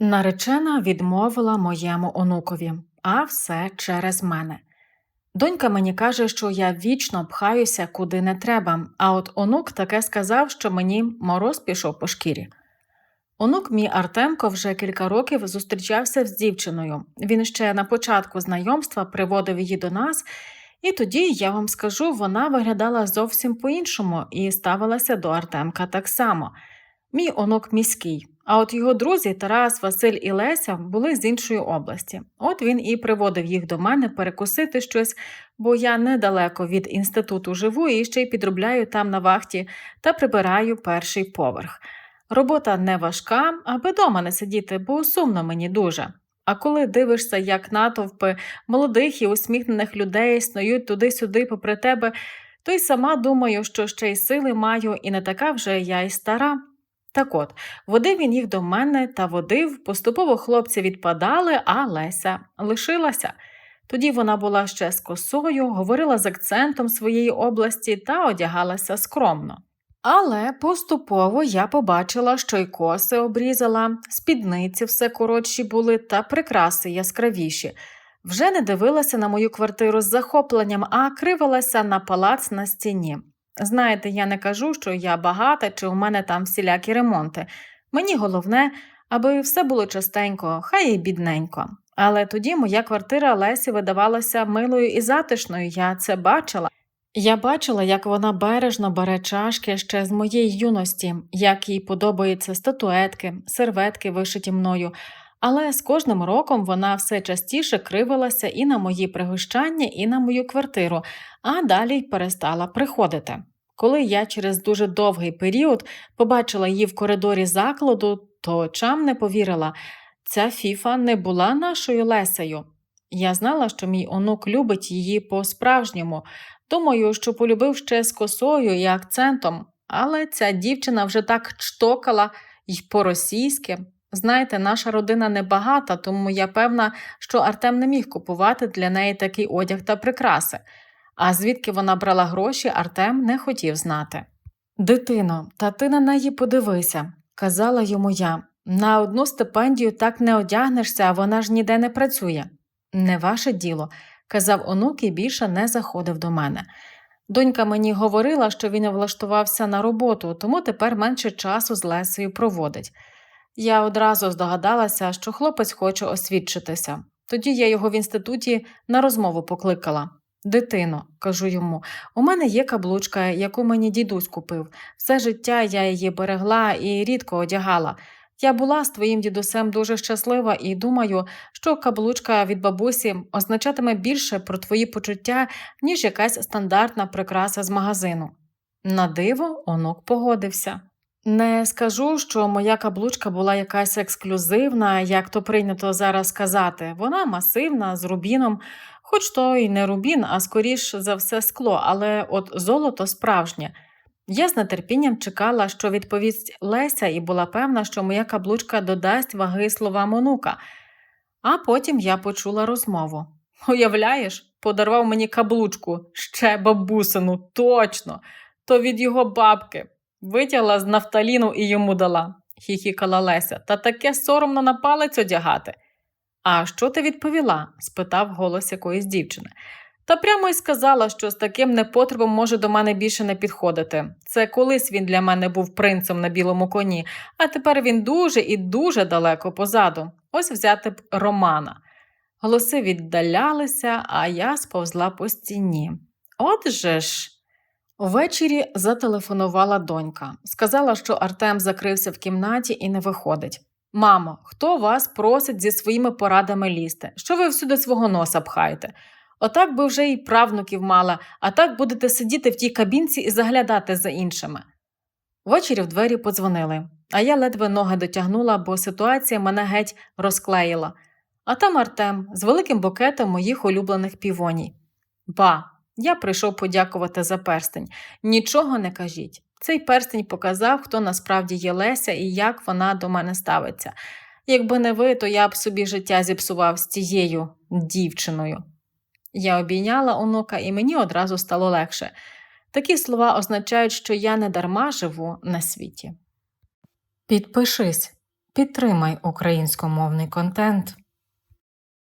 Наречена відмовила моєму онукові, а все через мене. Донька мені каже, що я вічно пхаюся куди не треба, а от онук таке сказав, що мені мороз пішов по шкірі. Онук мій Артемко вже кілька років зустрічався з дівчиною. Він ще на початку знайомства приводив її до нас, і тоді, я вам скажу, вона виглядала зовсім по-іншому і ставилася до Артемка так само. Мій онук міський, а от його друзі Тарас, Василь і Леся були з іншої області. От він і приводив їх до мене перекусити щось, бо я недалеко від інституту живу і ще й підробляю там на вахті та прибираю перший поверх. Робота не важка, аби дома не сидіти, бо сумно мені дуже. А коли дивишся, як натовпи молодих і усміхнених людей снують туди-сюди попри тебе, то й сама думаю, що ще й сили маю, і не така вже я й стара. Так от, водив він їх до мене та водив, поступово хлопці відпадали, а Леся лишилася. Тоді вона була ще з косою, говорила з акцентом своєї області та одягалася скромно. Але поступово я побачила, що й коси обрізала, спідниці все коротші були та прикраси яскравіші. Вже не дивилася на мою квартиру з захопленням, а кривилася на палац на стіні. Знаєте, я не кажу, що я багата чи у мене там всілякі ремонти. Мені головне, аби все було частенько, хай і бідненько. Але тоді моя квартира Лесі видавалася милою і затишною, я це бачила. Я бачила, як вона бережно бере чашки ще з моєї юності, як їй подобаються статуетки, серветки, вишиті мною, але з кожним роком вона все частіше кривилася і на мої пригощання, і на мою квартиру, а далі й перестала приходити. Коли я через дуже довгий період побачила її в коридорі закладу, то очам не повірила. Ця фіфа не була нашою Лесею. Я знала, що мій онук любить її по-справжньому. Думаю, що полюбив ще з косою і акцентом, але ця дівчина вже так чтокала й по-російськи. Знаєте, наша родина небагата, тому я певна, що Артем не міг купувати для неї такий одяг та прикраси. А звідки вона брала гроші, Артем не хотів знати. Дитино, та ти на неї подивися, казала йому я. На одну стипендію так не одягнешся, а вона ж ніде не працює. Не ваше діло, казав онук і більше не заходив до мене. Донька мені говорила, що він влаштувався на роботу, тому тепер менше часу з Лесею проводить. Я одразу здогадалася, що хлопець хоче освідчитися. Тоді я його в інституті на розмову покликала. Дитино, кажу йому, у мене є каблучка, яку мені дідусь купив. Все життя я її берегла і рідко одягала. Я була з твоїм дідусем дуже щаслива і думаю, що каблучка від бабусі означатиме більше про твої почуття, ніж якась стандартна прикраса з магазину. На диво, онук погодився. Не скажу, що моя каблучка була якась ексклюзивна, як то прийнято зараз сказати. Вона масивна, з рубіном, хоч то й не рубін, а скоріш за все скло, але от золото справжнє. Я з нетерпінням чекала, що відповість Леся, і була певна, що моя каблучка додасть ваги словам онука. А потім я почула розмову. Уявляєш, подарував мені каблучку, ще бабусину, точно, то від його бабки. Витягла з нафталіну і йому дала, хіхікала Леся, та таке соромно на палець одягати. А що ти відповіла? спитав голос якоїсь дівчини. Та прямо й сказала, що з таким непотребом може до мене більше не підходити. Це колись він для мене був принцем на білому коні, а тепер він дуже і дуже далеко позаду. Ось взяти б Романа. Голоси віддалялися, а я сповзла по стіні. Отже ж. Увечері зателефонувала донька. Сказала, що Артем закрився в кімнаті і не виходить. Мамо, хто вас просить зі своїми порадами лізти? Що ви всюди свого носа пхаєте? Отак би вже і правнуків мала, а так будете сидіти в тій кабінці і заглядати за іншими. Ввечері в двері подзвонили, а я ледве ноги дотягнула, бо ситуація мене геть розклеїла. А там Артем з великим букетом моїх улюблених півоній. Ба, я прийшов подякувати за перстень. Нічого не кажіть. Цей перстень показав, хто насправді є Леся і як вона до мене ставиться. Якби не ви, то я б собі життя зіпсував з тією дівчиною. Я обійняла онука, і мені одразу стало легше. Такі слова означають, що я не дарма живу на світі. Підпишись, Підтримай українськомовний контент.